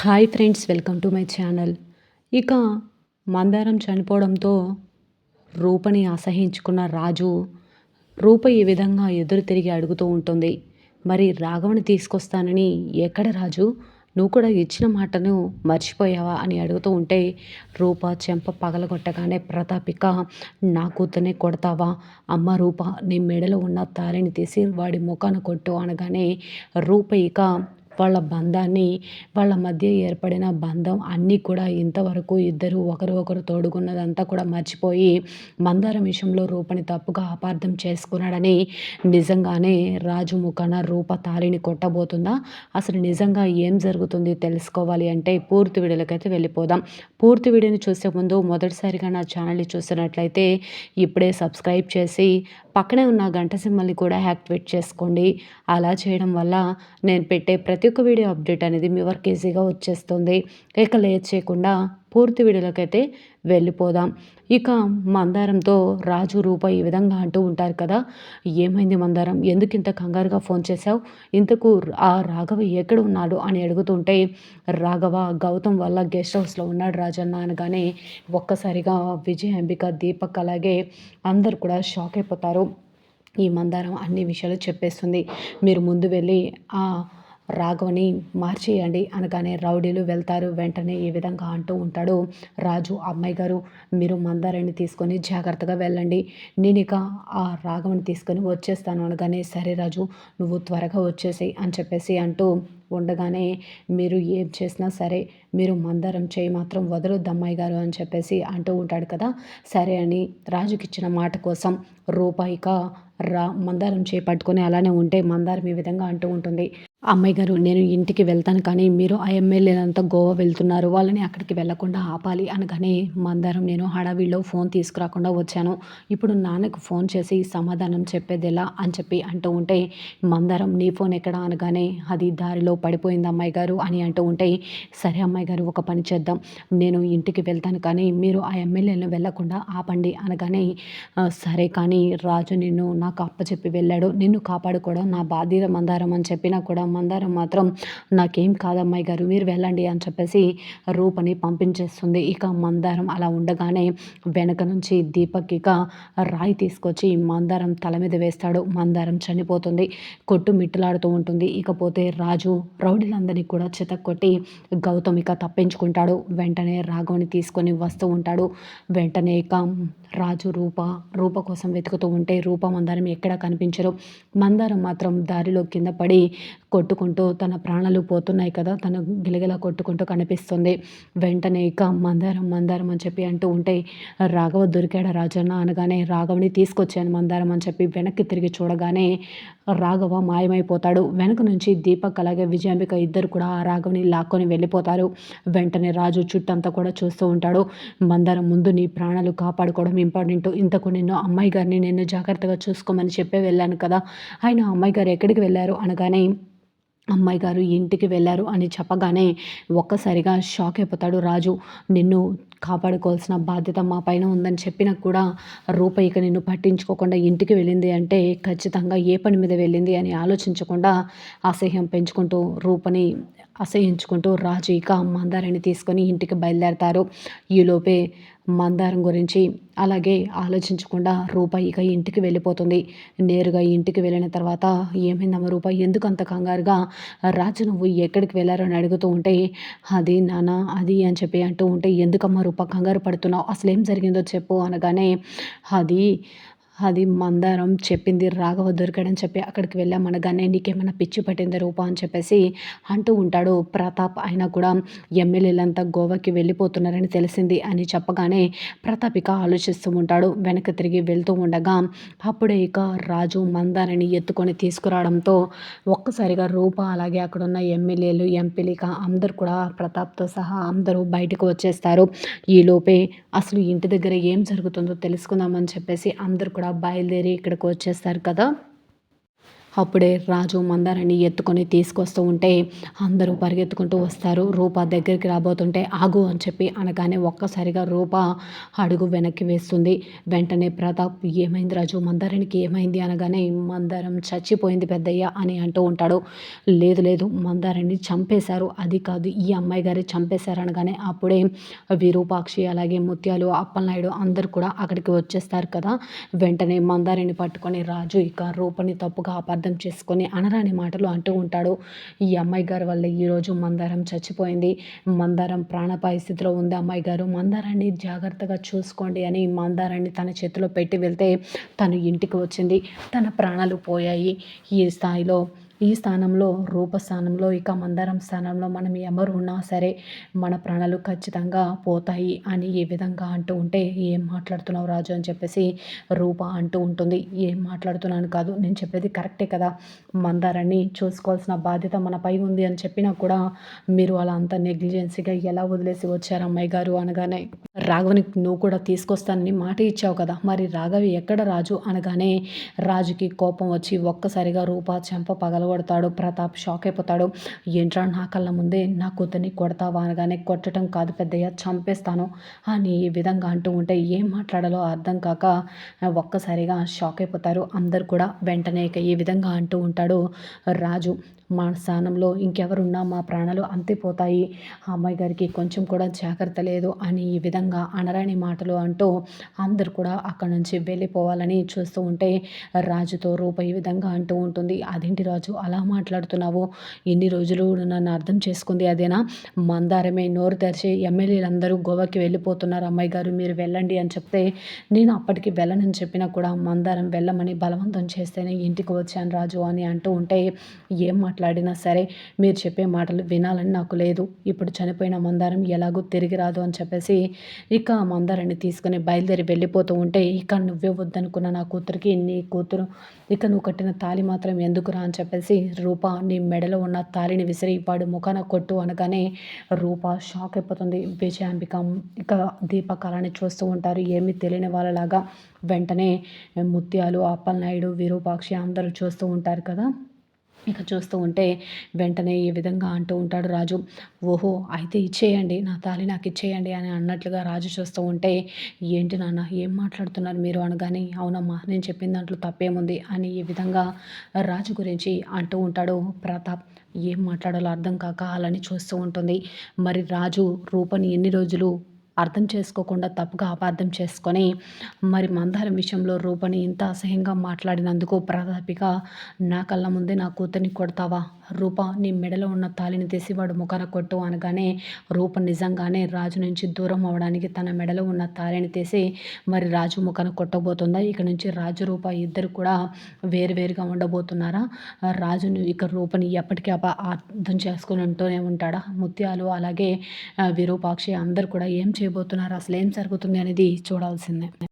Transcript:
Hi friends welcome to my channel ఇక మందారం చనిపోవడంతో రూపని అసహించుకున్న రాజు రూప ఈ విధంగా ఎదురు తిరిగి అడుగుతూ ఉంటుంది. మరి రాఘవని తీసుకొస్తానని ఎక్కడ రాజు? నువ్వు కూడా ఇచ్చిన మాటను మర్చిపోయావా అని అడుగుతూ ఉంటే రూప చెంప పగలగొట్టగానే ప్రతాపిక నా కూతుర్నే కొడతావా? అమ్మ రూప నీ మెడలో ఉన్న తారిని తీసి వాడి ముఖాన కొట్టు అనగానే రూప ఇక వాళ్ళ బంధాన్ని వాళ్ళ మధ్య ఏర్పడిన బంధం అన్నీ కూడా ఇంతవరకు ఇద్దరు ఒకరు ఒకరు తోడుకున్నదంతా కూడా మర్చిపోయి మందారం విషయంలో రూపని తప్పుగా అపార్థం చేసుకున్నాడని నిజంగానే రాజు ముఖాన రూప తాలిని కొట్టబోతుందా? అసలు నిజంగా ఏం జరుగుతుంది తెలుసుకోవాలి అంటే పూర్తి వీడియోలకైతే వెళ్ళిపోదాం. పూర్తి వీడియోని చూసే ముందు మొదటిసారిగా నా ఛానల్ని చూసినట్లయితే ఇప్పుడే సబ్స్క్రైబ్ చేసి పక్కనే ఉన్న గంట సింబల్ని కూడా యాక్టివేట్ చేసుకోండి. అలా చేయడం వల్ల నేను పెట్టే ప్రతి ఒక్క వీడియో అప్డేట్ అనేది మీ వరకు ఈజీగా వచ్చేస్తుంది. ఇక లేట్ చేయకుండా పూర్తి వీడియోలోకైతే వెళ్ళిపోదాం. ఇక మందారంతో రాజు రూప ఈ విధంగా అంటూ ఉంటారు కదా ఏమైంది మందారం? ఎందుకు ఇంత కంగారుగా ఫోన్ చేశావు? ఇంతకు ఆ రాఘవ ఎక్కడ ఉన్నాడు అని అడుగుతుంటే రాఘవ గౌతమ్ వల్ల గెస్ట్ హౌస్లో ఉన్నాడు రాజన్న అనగానే ఒక్కసారిగా విజయ అంబిక దీపక్ అలాగే అందరు కూడా షాక్ అయిపోతారు. ఈ మందారం అన్ని విషయాలు చెప్పేస్తుంది. మీరు ముందు వెళ్ళి ఆ రాఘవని మార్చేయండి అనగానే రౌడీలు వెళ్తారు. వెంటనే ఈ విధంగా అంటూ ఉంటాడు రాజు. అమ్మాయి గారు మీరు మందారాన్ని తీసుకొని జాగ్రత్తగా వెళ్ళండి. నేను ఇక ఆ రాఘవని తీసుకొని వచ్చేస్తాను అనగానే సరే రాజు నువ్వు త్వరగా వచ్చేసి అని చెప్పేసి అంటూ ఉండగానే మీరు ఏం చేసినా సరే మీరు మందరం చేయి మాత్రం వదలొద్దు అమ్మాయి గారు అని చెప్పేసి అంటూ ఉంటాడు కదా. సరే అని రాజుకిచ్చిన మాట కోసం రూపాయిక రా మందారం చేపట్టుకొని అలానే ఉంటే మందారం ఈ విధంగా అంటూ ఉంటుంది. అమ్మాయి గారు నేను ఇంటికి వెళ్తాను కానీ మీరు ఆ ఎమ్మెల్యేలంతా గోవా వెళ్తున్నారు. వాళ్ళని అక్కడికి వెళ్ళకుండా ఆపాలి. అనగానే మందారం నేను హడావిడిలో ఫోన్ తీసుకురాకుండా వచ్చాను. ఇప్పుడు నాన్నకు ఫోన్ చేసి సమాధానం చెప్పేది ఎలా అని చెప్పి అంటూ ఉంటే మందారం నీ ఫోన్ ఎక్కడ? అనగానే అది దారిలో పడిపోయింది అమ్మాయి గారు అని అంటూ ఉంటే సరే అమ్మాయి గారు ఒక పని చేద్దాం. నేను ఇంటికి వెళ్తాను కానీ మీరు ఆ ఎమ్మెల్యేలను వెళ్ళకుండా ఆపండి అనగానే సరే కానీ రాజు నిన్ను నాకు అప్పచెప్పి వెళ్ళాడు. నిన్ను కాపాడుకోవడం నా బాధ్యత మందారం అని చెప్పినా కూడా మందారం మాత్రం నాకేం కాదమ్మాయి గారు మీరు వెళ్ళండి అని చెప్పేసి రూపని పంపించేస్తుంది. ఇక మందారం అలా ఉండగానే వెనక నుంచి దీపక్ ఇక రాయి తీసుకొచ్చి మందారం తల మీద వేస్తాడు. మందారం చనిపోతుంది కొట్టు మిట్టులాడుతూ ఉంటుంది. ఇకపోతే రాజు రౌడీలందరినీ కూడా చితక్కొట్టి గౌతమిక తప్పించుకుంటాడు. వెంటనే రాఘవని తీసుకొని వస్తూ ఉంటాడు. వెంటనే ఇక రాజు రూప రూప కోసం వెతుకుతూ ఉంటే రూప మందారం ఎక్కడా కనిపించరు మందారం మాత్రం దారిలో కింద పడి కొట్టుకుంటూ తన ప్రాణాలు పోతున్నాయి కదా తను గిలగిలా కొట్టుకుంటూ కనిపిస్తుంది. వెంటనే ఇక మందారం మందారం అని చెప్పి అంటూ ఉంటే రాఘవ దొరికాడా రాజన్న అనగానే రాఘవని తీసుకొచ్చాను మందారం అని చెప్పి వెనక్కి తిరిగి చూడగానే రాఘవ మాయమైపోతాడు. వెనక నుంచి దీపక్ అలాగే విజయాంబిక ఇద్దరు కూడా ఆ రాఘవని లాక్కొని వెళ్ళిపోతారు. వెంటనే రాజు చుట్టంతా కూడా చూస్తూ ఉంటాడు. మందారం ముందు నీ ప్రాణాలు కాపాడుకోవడం ఇంపార్టెంట్. ఇంతకు నిన్ను అమ్మాయి గారిని నేను జాగ్రత్తగా చూసుకోమని చెప్పే వెళ్ళాను కదా. ఆయన అమ్మాయి గారు ఎక్కడికి వెళ్ళారు అనగానే అమ్మాయి గారు ఇంటికి వెళ్ళారు అని చెప్పగానే ఒక్కసారిగా షాక్ అయిపోతాడు రాజు. నిన్ను కాపాడుకోవాల్సిన బాధ్యత మా పైన ఉందని చెప్పినా కూడా రూప ఇక నిన్ను పట్టించుకోకుండా ఇంటికి వెళ్ళింది అంటే ఖచ్చితంగా ఏ పని మీద వెళ్ళింది అని ఆలోచించకుండా అసహ్యం పెంచుకుంటూ రూపని అసహించుకుంటూ రాజు ఇక మందారాన్ని తీసుకొని ఇంటికి బయలుదేరతారు. ఈలోపే మందారం గురించి అలాగే ఆలోచించకుండా రూప ఇక ఇంటికి వెళ్ళిపోతుంది. నేరుగా ఇంటికి వెళ్ళిన తర్వాత ఏమైందమ్మ రూప ఎందుకు అంత కంగారుగా? రాజు నువ్వు ఎక్కడికి వెళ్ళారని అడుగుతూ ఉంటే అది నాన్న అది అని చెప్పి అంటూ ఉంటే ఎందుకమ్మ రూప కంగారు పడుతున్నావు? అసలు ఏం జరిగిందో చెప్పు అనగానే అది అది మందారం చెప్పింది రాఘవ దొరికాడని చెప్పి అక్కడికి వెళ్ళామనగానే నీకేమైనా పిచ్చి పట్టింది రూపా? అని చెప్పేసి అంటూ ఉంటాడు. ప్రతాప్ అయినా కూడా ఎమ్మెల్యేలంతా గోవాకి వెళ్ళిపోతున్నారని తెలిసింది అని చెప్పగానే ప్రతాప్ ఇక ఆలోచిస్తూ ఉంటాడు. వెనక్కి తిరిగి వెళ్తూ ఉండగా అప్పుడే ఇక రాజు మందారని ఎత్తుకొని తీసుకురావడంతో ఒక్కసారిగా రూప అలాగే అక్కడ ఉన్న ఎమ్మెల్యేలు ఎంపీలు ఇక అందరు కూడా ప్రతాప్తో సహా అందరూ బయటకు వచ్చేస్తారు. ఈలోపే అసలు ఇంటి దగ్గర ఏం జరుగుతుందో తెలుసుకుందామని చెప్పేసి అందరు కూడా బయలుదేరి ఇక్కడికి వచ్చేస్తారు కదా. అప్పుడే రాజు మందారాన్ని ఎత్తుకొని తీసుకొస్తూ ఉంటే అందరూ పరిగెత్తుకుంటూ వస్తారు. రూప దగ్గరికి రాబోతుంటే ఆగు అని చెప్పి అనగానే ఒక్కసారిగా రూప అడుగు వెనక్కి వేస్తుంది. వెంటనే ప్రతాప్ ఏమైంది రాజు? మందారానికి ఏమైంది? అనగానే మందారం చచ్చిపోయింది పెద్దయ్య అని అంటూ ఉంటాడు. లేదు లేదు మందారాన్ని చంపేశారు. అది కాదు ఈ అమ్మాయి గారి చంపేశారు అనగానే అప్పుడే విరూపాక్షి అలాగే ముత్యాలు అప్పలనాయుడు అందరు కూడా అక్కడికి వచ్చేస్తారు కదా. వెంటనే మందారిని పట్టుకొని రాజు ఇక రూపని తప్పుగా అపార్థం అర్థం చేసుకొని అనరాని మాటలు అంటూ ఉంటాడు. ఈ అమ్మాయి గారి వల్ల ఈరోజు మందారం చచ్చిపోయింది. మందారం ప్రాణపాయ స్థితిలో ఉంది అమ్మాయి గారు. మందారాన్ని జాగ్రత్తగా చూసుకోండి అని మందారాన్ని తన చేతిలో పెట్టి వెళ్తే తను ఇంటికి వచ్చింది. తన ప్రాణాలు పోయాయి. ఈ స్థాయిలో ఈ స్థానంలో రూప స్థానంలో ఇక మందారం స్థానంలో మనం ఎవరు ఉన్నా సరే మన ప్రాణాలు ఖచ్చితంగా పోతాయి అని ఏ విధంగా అంటూ ఉంటే ఏం మాట్లాడుతున్నావు రాజు? అని చెప్పేసి రూప అంటూ ఉంటుంది. ఏం మాట్లాడుతున్నాను కాదు నేను చెప్పేది కరెక్టే కదా? మందారాన్ని చూసుకోవాల్సిన బాధ్యత మనపై ఉంది అని చెప్పినా కూడా మీరు అలా అంత నెగ్లిజెన్సీగా ఎలా వదిలేసి వచ్చారు అమ్మాయి గారు అనగానే రాఘవని నువ్వు కూడా తీసుకొస్తానని మాట ఇచ్చావు కదా? మరి రాఘవి ఎక్కడ రాజు? అనగానే రాజుకి కోపం వచ్చి ఒక్కసారిగా రూప చెంప కొడతాడు ప్రతాప్ షాక్ అయిపోతాడు. ఏంట్రా నా కళ్ళ ముందే నా కూతుర్ని కొడతావా? అనగానే కొట్టడం కాదు పెద్దయ్య చంపేస్తాను. అని ఈ విధంగా అంటూ ఉంటే ఏం మాట్లాడాలో అర్థం కాక ఒక్కసారిగా షాక్ అయిపోతారు. అందరు కూడా వెంటనే ఈ విధంగా అంటూ ఉంటాడు రాజు. మా స్థానంలో ఇంకెవరున్నా మా ప్రాణాలు అంతిపోతాయి. ఆ అమ్మాయి గారికి కొంచెం కూడా జాగ్రత్త లేదు అని ఈ విధంగా అనరాని మాటలు అంటూ అందరు కూడా అక్కడి నుంచి వెళ్ళిపోవాలని చూస్తూ ఉంటే రాజుతో రూప ఈ విధంగా అంటూ ఉంటుంది. అదేంటి రాజు అలా మాట్లాడుతున్నావు? ఎన్ని రోజులు నన్ను అర్థం చేసుకుంది అదేనా? మందారమే నోరు తెరిచి ఎమ్మెల్యేలందరూ గోవాకి వెళ్ళిపోతున్నారు. అమ్మాయి గారు మీరు వెళ్ళండి అని చెప్తే నేను అప్పటికి వెళ్ళనని చెప్పినా కూడా మందారం వెళ్ళమని బలవంతం చేస్తేనే ఇంటికి వచ్చాను రాజు అని అంటూ ఉంటే ఏం మాట మాట్లాడినా సరే మీరు చెప్పే మాటలు వినాలని నాకు లేదు. ఇప్పుడు చనిపోయిన మందారం ఎలాగో తిరిగి రాదు అని చెప్పేసి ఇక మందారాన్ని తీసుకుని బయలుదేరి వెళ్ళిపోతూ ఉంటే ఇక నువ్వే వద్దనుకున్న నా కూతురికి నీ కూతురు ఇక నువ్వు కట్టిన తాలి మాత్రం ఎందుకురా అని చెప్పేసి రూప నీ మెడలో ఉన్న తాలిని విసిరి వాడు ముఖాన కొట్టు అనగానే రూప షాక్ అయిపోతుంది. విజయాంబిక ఇక దీపకాలని చూస్తూ ఉంటారు. ఏమీ తెలియని వాళ్ళలాగా వెంటనే ముత్యాలు అప్పలనాయుడు విరూపాక్షి అందరూ చూస్తూ ఉంటారు కదా. ఇక చూస్తూ ఉంటే వెంటనే ఈ విధంగా అంటూ ఉంటాడు రాజు ఓహో అయితే ఇచ్చేయండి నా తాళి నాకు ఇచ్చేయండి అని అన్నట్లుగా రాజు చూస్తూ ఉంటే ఏంటి నాన్న ఏం మాట్లాడుతున్నారు మీరు అనగానే అవునమ్మా నేను చెప్పిన దాంట్లో తప్పేముంది అని ఈ విధంగా రాజు గురించి అంటూ ఉంటాడు. ప్రతాప్ ఏం మాట్లాడాలో అర్థం కాక అలానే చూస్తూ ఉంటుంది. మరి రాజు రూపని ఎన్ని రోజులు అర్థం చేసుకోకుండా తప్పుగా అపార్థం చేసుకొని మరి మందారం విషయంలో రూపని ఇంత అసహ్యంగా మాట్లాడినందుకు ప్రతాపిక నా కళ్ళ ముందే నా కూతుర్ని కొడతావా? రూప నీ మెడలో ఉన్న తాలిని తీసి వాడు ముఖాన కొట్టు అనగానే రూప నిజంగానే రాజు నుంచి దూరం అవడానికి తన మెడలో ఉన్న తాలిని తీసి మరి రాజు ముఖాన కొట్టబోతుందా? ఇక నుంచి రాజు రూప ఇద్దరు కూడా వేరువేరుగా ఉండబోతున్నారా? రాజును ఇక రూపని ఎప్పటికీ అప అర్థం చేసుకుని ఉంటూనే ఉంటాడా? ముత్యాలు అలాగే విరూపాక్షి అందరు కూడా ఏం చేయబోతున్నారు. అసలు ఏం జరుగుతుంది అనేది చూడాల్సిందే.